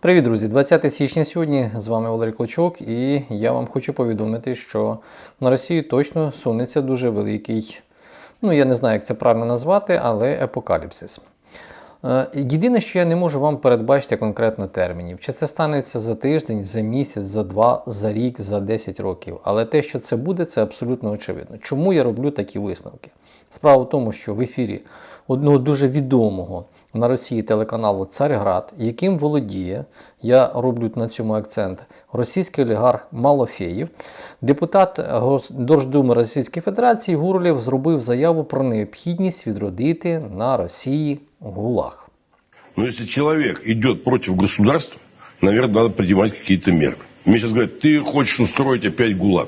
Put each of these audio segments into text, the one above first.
Привіт, друзі! 20 січня сьогодні з вами Валерій Клочок, і я вам хочу повідомити, що на Росію точно сунеться дуже великий, ну я не знаю, як це правильно назвати, але епокаліпсис. Е, Єдине, що я не можу вам передбачити конкретно термінів. Чи це станеться за тиждень, за місяць, за два, за рік, за 10 років. Але те, що це буде, це абсолютно очевидно. Чому я роблю такі висновки? Справа в тому, що в ефірі одного дуже відомого на Росії телеканалу Царград, яким володіє, я роблю на цьому акцент, російський олігарх Малофеєв, депутат Гос- Держдуми Російської Федерації Гурлєв зробив заяву про необхідність відродити на Росії ГУЛАГ. Но если человек идет против государства, наверное, надо принимать какие-то меры. Мне сейчас говорят, ты хочешь устроить опять ГУЛАГ.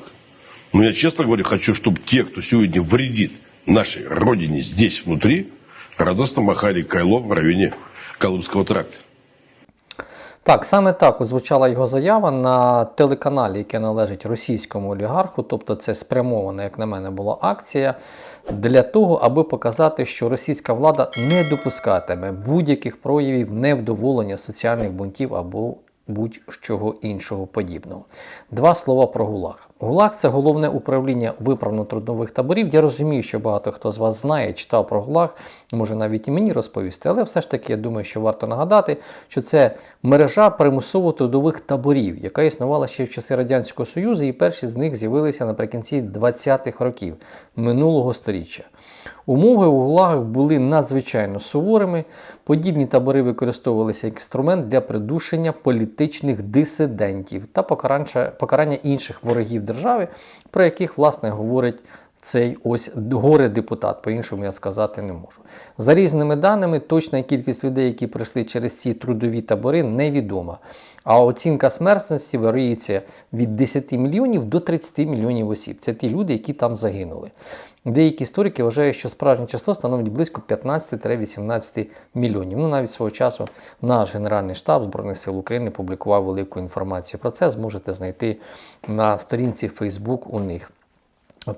Но я честно говоря, хочу, чтобы те, кто сегодня вредит нашей родине здесь, внутри, радостно махали кайлом в районе Колымского тракта. Так, саме так звучала його заява на телеканалі, яке належить російському олігарху. Тобто, це спрямована, як на мене, була акція для того, аби показати, що російська влада не допускатиме будь-яких проявів невдоволення соціальних бунтів або будь-чого іншого подібного. Два слова про ГУЛАГ. ГУЛАГ це головне управління виправно-трудових таборів. Я розумію, що багато хто з вас знає, читав про ГУЛАГ, може навіть і мені розповісти, але все ж таки я думаю, що варто нагадати, що це мережа примусово-трудових таборів, яка існувала ще в часи Радянського Союзу, і перші з них з'явилися наприкінці 20-х років минулого століття. Умови у ГУЛАГах були надзвичайно суворими. Подібні табори використовувалися як інструмент для придушення політичних дисидентів та покарання інших ворогів держави, про яких, власне, говорить цей ось горе-депутат, по-іншому я сказати не можу. За різними даними, точна кількість людей, які пройшли через ці трудові табори, невідома. А оцінка смертності варіюється від 10 мільйонів до 30 мільйонів осіб. Це ті люди, які там загинули. Деякі історики вважають, що справжнє число становить близько 15-18 мільйонів. Ну, навіть свого часу наш Генеральний штаб Збройних сил України публікував велику інформацію про це. Зможете знайти на сторінці Facebook у них.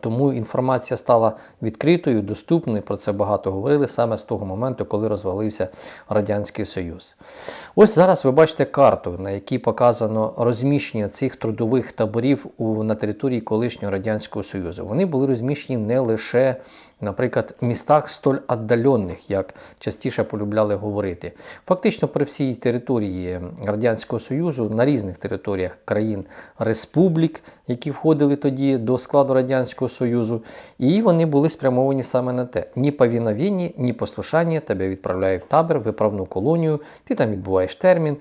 Тому інформація стала відкритою, доступною. Про це багато говорили саме з того моменту, коли розвалився Радянський Союз. Ось зараз ви бачите карту, на якій показано розміщення цих трудових таборів у, на території колишнього Радянського Союзу. Вони були розміщені не лише, наприклад, в містах столь віддалених, як частіше полюбляли говорити. Фактично, при всій території Радянського Союзу, на різних територіях країн республік, які входили тоді до складу Радянського Союзу, і вони були спрямовані саме на те: ні повіновінні, ні послушання тебе відправляють в табір, виправну колонію, ти там відбуваєш термін.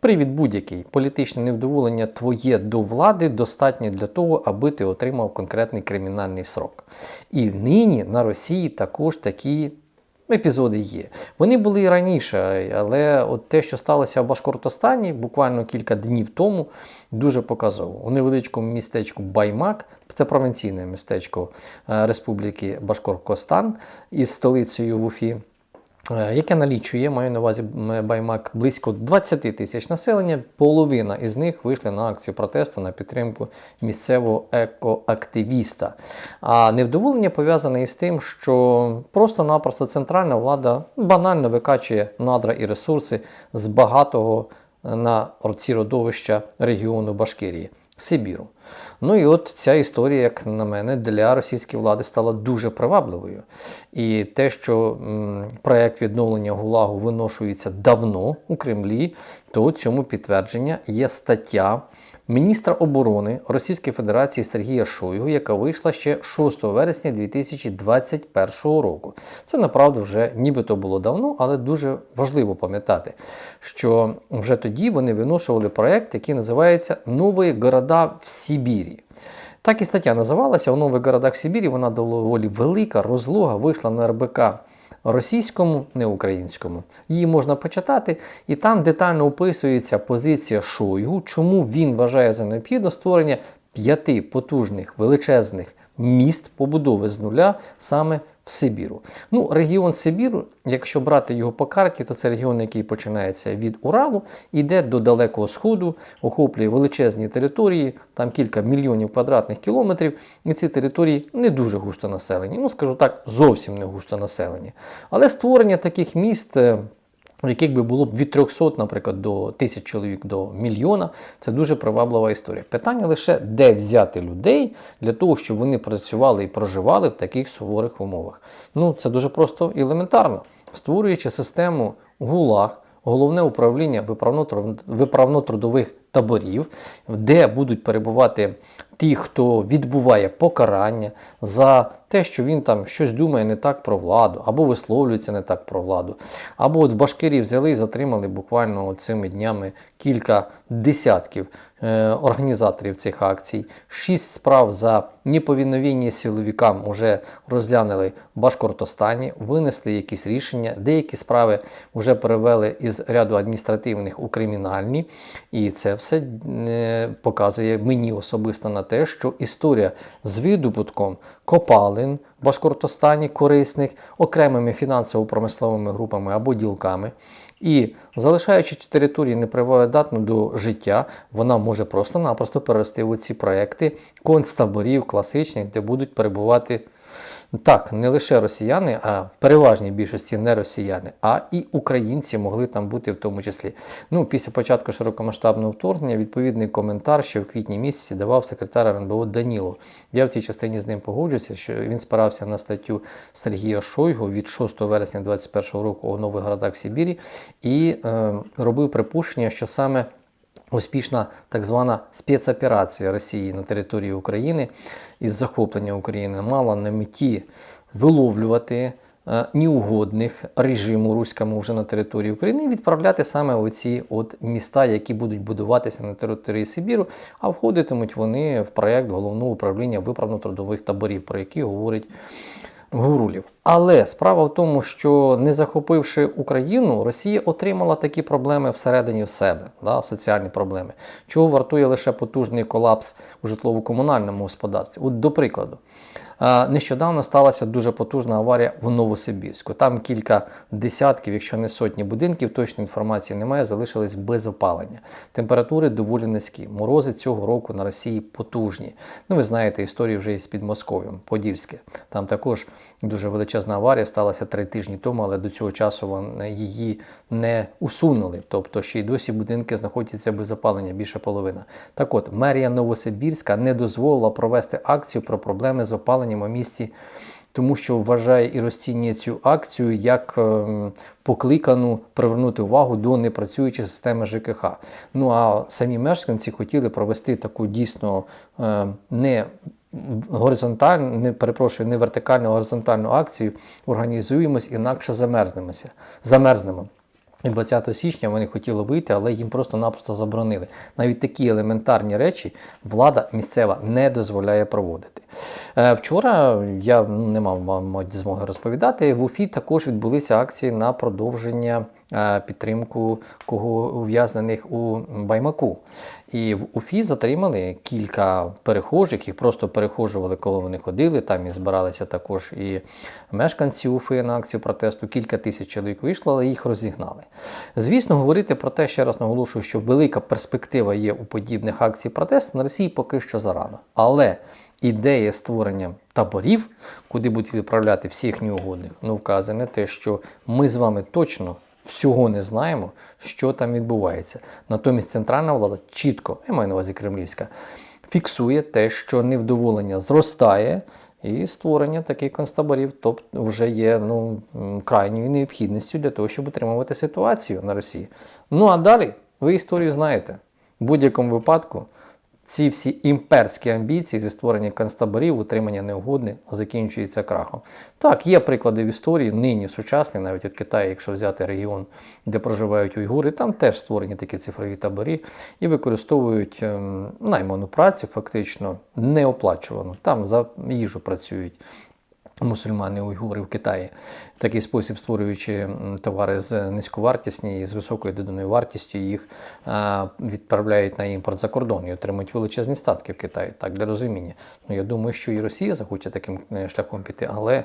Привід будь-який політичне невдоволення твоє до влади достатнє для того, аби ти отримав конкретний кримінальний срок. І нині на Росії також такі епізоди є. Вони були і раніше, але от те, що сталося в Башкортостані буквально кілька днів тому, дуже показово. У невеличкому містечку Баймак, це провінційне містечко е, Республіки Башкортостан із столицею в Уфі. Е, яке налічує, маю на увазі Баймак, близько 20 тисяч населення. Половина із них вийшли на акцію протесту на підтримку місцевого екоактивіста. А невдоволення пов'язане із тим, що просто-напросто центральна влада банально викачує надра і ресурси з багатого на ці родовища регіону Башкирії. Сибіру. Ну і от ця історія, як на мене, для російської влади стала дуже привабливою. І те, що м, проект відновлення ГУЛАГу виношується давно у Кремлі, то цьому підтвердження є стаття міністра оборони Російської Федерації Сергія Шойгу, яка вийшла ще 6 вересня 2021 року. Це направду вже нібито було давно, але дуже важливо пам'ятати, що вже тоді вони виношували проект, який називається Нові города в Сибірі. Так і стаття називалася у нових городах Сибірі. Вона доволі велика, розлога, вийшла на РБК російському, не українському. Її можна почитати, і там детально описується позиція Шойгу, чому він вважає за необхідне створення п'яти потужних величезних міст побудови з нуля саме в Сибіру. Ну, регіон Сибіру, якщо брати його по карті, то це регіон, який починається від Уралу, іде до Далекого Сходу, охоплює величезні території, там кілька мільйонів квадратних кілометрів, і ці території не дуже густо населені. Ну, скажу так, зовсім не густо населені. Але створення таких міст. В яких би було б від 300, наприклад, до тисяч чоловік до мільйона, це дуже приваблива історія. Питання лише, де взяти людей для того, щоб вони працювали і проживали в таких суворих умовах. Ну, це дуже просто і елементарно. Створюючи систему ГУЛАГ, головне управління виправно- виправно-трудових таборів, де будуть перебувати ті, хто відбуває покарання за те, що він там щось думає не так про владу, або висловлюється не так про владу. Або от в Башкирії взяли і затримали буквально цими днями кілька десятків е, організаторів цих акцій. Шість справ за неповиновення силовикам вже розглянули в Башкортостані, винесли якісь рішення, деякі справи вже перевели із ряду адміністративних у кримінальні. І це все е, показує мені особисто на те, що історія з видобутком копалин в Башкортостані корисних окремими фінансово-промисловими групами або ділками. І залишаючи цю територію неприводатну до життя, вона може просто-напросто перевести в ці проекти концтаборів класичних, де будуть перебувати так, не лише росіяни, а в переважній більшості не росіяни, а і українці могли там бути в тому числі. Ну, після початку широкомасштабного вторгнення відповідний коментар ще в квітні місяці давав секретар РНБО Данілов. Я в цій частині з ним погоджуся, що він спирався на статтю Сергія Шойгу від 6 вересня 2021 року у нових городах в Сибірі і е, робив припущення, що саме успішна так звана спецоперація Росії на території України із захоплення України мала на меті виловлювати е, неугодних режиму руському вже на території України і відправляти саме в ці от міста, які будуть будуватися на території Сибіру, а входитимуть вони в проєкт головного управління виправно-трудових таборів, про які говорить Гурулів. Але справа в тому, що не захопивши Україну, Росія отримала такі проблеми всередині в себе, да, соціальні проблеми, чого вартує лише потужний колапс у житлово-комунальному господарстві. От до прикладу, нещодавно сталася дуже потужна аварія в Новосибірську. Там кілька десятків, якщо не сотні будинків, точної інформації немає, залишились без опалення. Температури доволі низькі. Морози цього року на Росії потужні. Ну, ви знаєте історію вже із Підмосков'ям, Подільське. Там також дуже величезна аварія сталася три тижні тому, але до цього часу її не усунули. Тобто ще й досі будинки знаходяться без опалення, більше половина. Так от, мерія Новосибірська не дозволила провести акцію про проблеми з опаленням у місті. Тому що вважає і розцінює цю акцію як ем, покликану привернути увагу до непрацюючої системи ЖКХ. Ну а самі мешканці хотіли провести таку дійсно е, не горизонтальну, не перепрошую, не вертикальну, а горизонтальну акцію. Організуємось, інакше замерзнемося. Замерзнемо. І 20 січня вони хотіли вийти, але їм просто-напросто заборонили. Навіть такі елементарні речі влада місцева не дозволяє проводити. Е, Вчора я не мав мабуть, змоги розповідати. В Уфі також відбулися акції на продовження е, підтримку кого ув'язнених у Баймаку. І в Уфі затримали кілька перехожих, їх просто перехожували, коли вони ходили. Там і збиралися також і мешканці Уфи на акцію протесту. Кілька тисяч чоловік вийшло, але їх розігнали. Звісно, говорити про те, ще раз наголошую, що велика перспектива є у подібних акцій протесту на Росії поки що зарано. Але ідея створення таборів, куди будуть відправляти всіх неугодних, ну вказане те, що ми з вами точно всього не знаємо, що там відбувається. Натомість центральна влада чітко, я маю на увазі кремлівська, фіксує те, що невдоволення зростає. І створення таких концтаборів тобто вже є ну, крайньою необхідністю для того, щоб утримувати ситуацію на Росії. Ну а далі ви історію знаєте. В будь-якому випадку ці всі імперські амбіції зі створення концтаборів, утримання неугодних закінчуються крахом. Так, є приклади в історії, нині сучасні, навіть від Китаю, якщо взяти регіон, де проживають уйгури, там теж створені такі цифрові таборі і використовують ем, найману працю, фактично неоплачувану. Там за їжу працюють. Мусульмани уйгури в Китаї в такий спосіб створюючи товари з низьковартісні і з високою доданою вартістю, їх відправляють на імпорт за кордон і отримують величезні статки в Китаї. Так для розуміння. Ну я думаю, що і Росія захоче таким е, шляхом піти, але.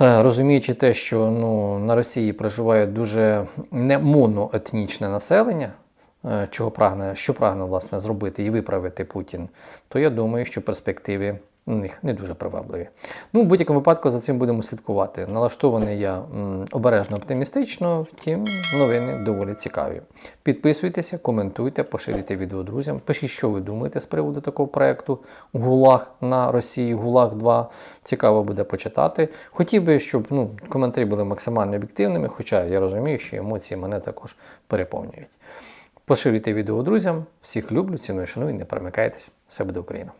е, Розуміючи те, що ну, на Росії проживає дуже не моноетнічне населення, е, чого прагне, що прагне власне зробити і виправити Путін, то я думаю, що перспективи у них не дуже привабливі. Ну, в будь-якому випадку за цим будемо слідкувати. Налаштований я обережно оптимістично, втім, новини доволі цікаві. Підписуйтеся, коментуйте, поширюйте відео друзям. Пишіть, що ви думаєте з приводу такого проекту ГУЛАГ на Росії, ГУЛАГ 2. Цікаво буде почитати. Хотів би, щоб ну, коментарі були максимально об'єктивними, хоча я розумію, що емоції мене також переповнюють. Поширюйте відео друзям. Всіх люблю, ціную, шаную, не перемикайтесь. Все буде Україна!